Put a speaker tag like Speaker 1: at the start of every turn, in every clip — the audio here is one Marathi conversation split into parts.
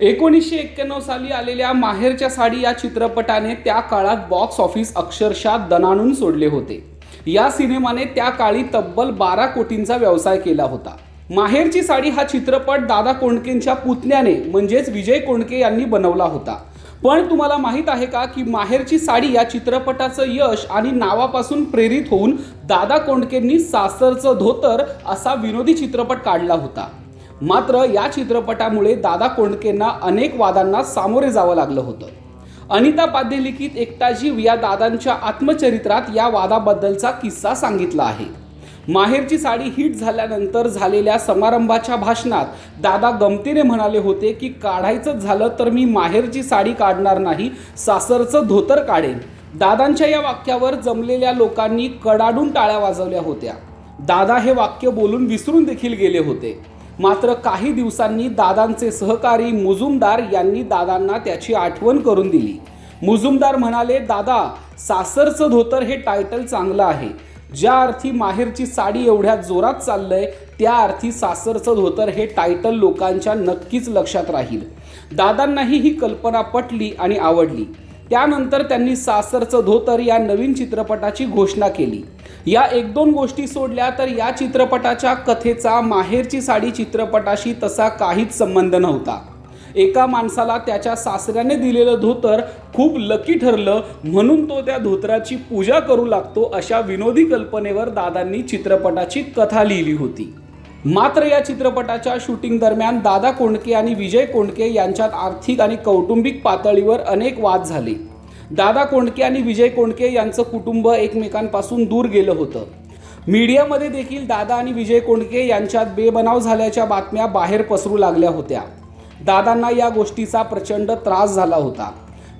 Speaker 1: एकोणीसशे एक्क्याण्णव साली आलेल्या माहेरच्या साडी या चित्रपटाने त्या काळात बॉक्स ऑफिस अक्षरशः दणाणून सोडले होते. या सिनेमाने त्या काळी तब्बल बारा कोटींचा व्यवसाय केला होता. माहेरची साडी हा चित्रपट दादा कोंडकेंच्या पुतण्याने म्हणजेच विजय कोंडके यांनी बनवला होता. पण तुम्हाला माहीत आहे का की माहेरची साडी या चित्रपटाचं यश आणि नावापासून प्रेरित होऊन दादा कोंडकेंनी सासरचं धोतर असा विनोदी चित्रपट काढला होता. मात्र या चित्रपटामुळे दादा कोंडकेंना अनेक वादांना सामोरे जावं लागलं होतं. अनिता पाध्ये लिखित एकटाजीव या दादांच्या आत्मचरित्रात या वादाबद्दलचा किस्सा सांगितला आहे. माहेरची साडी हिट झाल्यानंतर झालेल्या समारंभाच्या भाषणात दादा गमतीने म्हणाले होते की काढायचं झालं तर मी माहेरची साडी काढणार नाही सासरचं धोतर काढेन. दादांच्या या वाक्यावर जमलेल्या लोकांनी कडाडून टाळ्या वाजवल्या होत्या. दादा हे वाक्य बोलून विसरून देखील गेले होते. मात्र काही दिवसांनी दादांचे सहकारी मुजुमदार यांनी दादांना त्याची आठवण करून दिली. मुजुमदार म्हणाले दादा सासरचं धोतर हे टायटल चांगलं आहे. ज्या अर्थी माहेरची साडी एवढ्या जोरात चाललंय त्या अर्थी सासरचं धोतर हे टायटल लोकांच्या नक्कीच लक्षात राहील. दादांनाही ही कल्पना पटली आणि आवडली. त्यानंतर त्यांनी सासरचं धोतर या नवीन चित्रपटाची घोषणा केली. या एक दोन गोष्टी सोडल्या तर या चित्रपटाच्या कथेचा माहेरची साडी चित्रपटाशी तसा काहीच संबंध नव्हता. एका माणसाला त्याच्या सासऱ्याने दिलेलं धोतर खूप लकी ठरलं म्हणून तो त्या धोतराची पूजा करू लागतो अशा विनोदी कल्पनेवर दादांनी चित्रपटाची कथा लिहिली होती. मात्र या चित्रपटाच्या शूटिंग दरम्यान दादा कोंडके आणि विजय कोंडके यांच्यात आर्थिक आणि कौटुंबिक पातळीवर अनेक वाद झाले. दादा कोंडके आणि विजय कोंडके यांचं कुटुंब एकमेकांपासून दूर गेलं होतं. मीडियामध्ये देखील दादा आणि विजय कोंडके यांच्यात बेबनाव झाल्याच्या बातम्या बाहेर पसरू लागल्या होत्या. दादांना या गोष्टीचा प्रचंड त्रास झाला होता.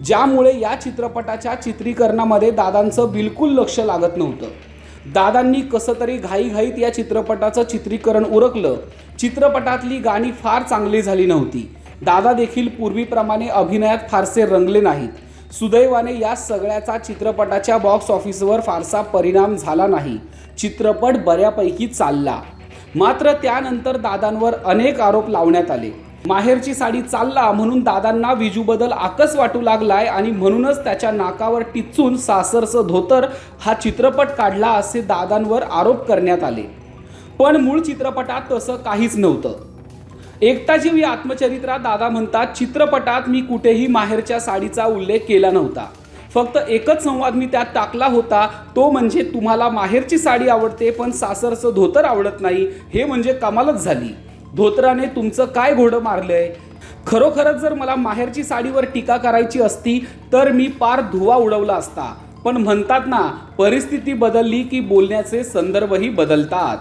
Speaker 1: ज्यामुळे या चित्रपटाच्या चित्रीकरणामध्ये दादांचं बिलकुल लक्ष लागत नव्हतं. दादांनी कसं तरी घाईघाईत या चित्रपटाचं चित्रीकरण उरकलं. चित्रपटातली गाणी फार चांगली झाली नव्हती. दादा देखील पूर्वीप्रमाणे अभिनयात फारसे रंगले नाहीत. सुदैवाने या सगळ्याचा चित्रपटाच्या बॉक्स ऑफिसवर फारसा परिणाम झाला नाही. चित्रपट बऱ्यापैकी चालला. मात्र त्यानंतर दादांवर अनेक आरोप लावण्यात आले. माहेरची साडी चालला म्हणून दादांना विजूबद्दल आकस वाटू लागलाय आणि म्हणूनच त्याच्या नाकावर टिचून सासरचं धोतर हा चित्रपट काढला असे दादांवर आरोप करण्यात आले. पण मूळ चित्रपटात तसं काहीच नव्हतं. एकता जीव या आत्मचरित्रात दादा म्हणतात चित्रपटात मी कुठेही माहेरच्या साडीचा उल्लेख केला नव्हता. फक्त एकच संवाद मी त्यात टाकला होता तो म्हणजे तुम्हाला माहेरची साडी आवडते पण सासरचं धोतर आवडत नाही हे म्हणजे कमालच झाली. धोतराने तुमचं काय घोडं मारलंय? खरोखरच जर मला माहेरची साडीवर टीका करायची असती तर मी पार धुवा उडवला असता. पण म्हणतात ना परिस्थिती बदलली की बोलण्याचे संदर्भही बदलतात.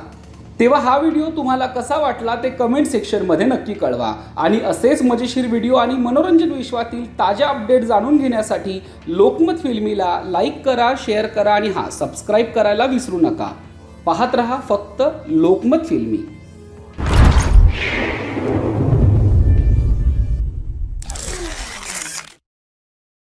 Speaker 1: तेव्हा हा व्हिडिओ तुम्हाला कसा वाटला ते कमेंट सेक्शनमध्ये नक्की कळवा. आणि असेच मजेशीर व्हिडिओ आणि मनोरंजन विश्वातील ताज्या अपडेट जाणून घेण्यासाठी लोकमत फिल्मीला लाईक करा शेअर करा आणि हां सबस्क्राईब करायला विसरू नका. पाहत रहा फक्त लोकमत फिल्मी.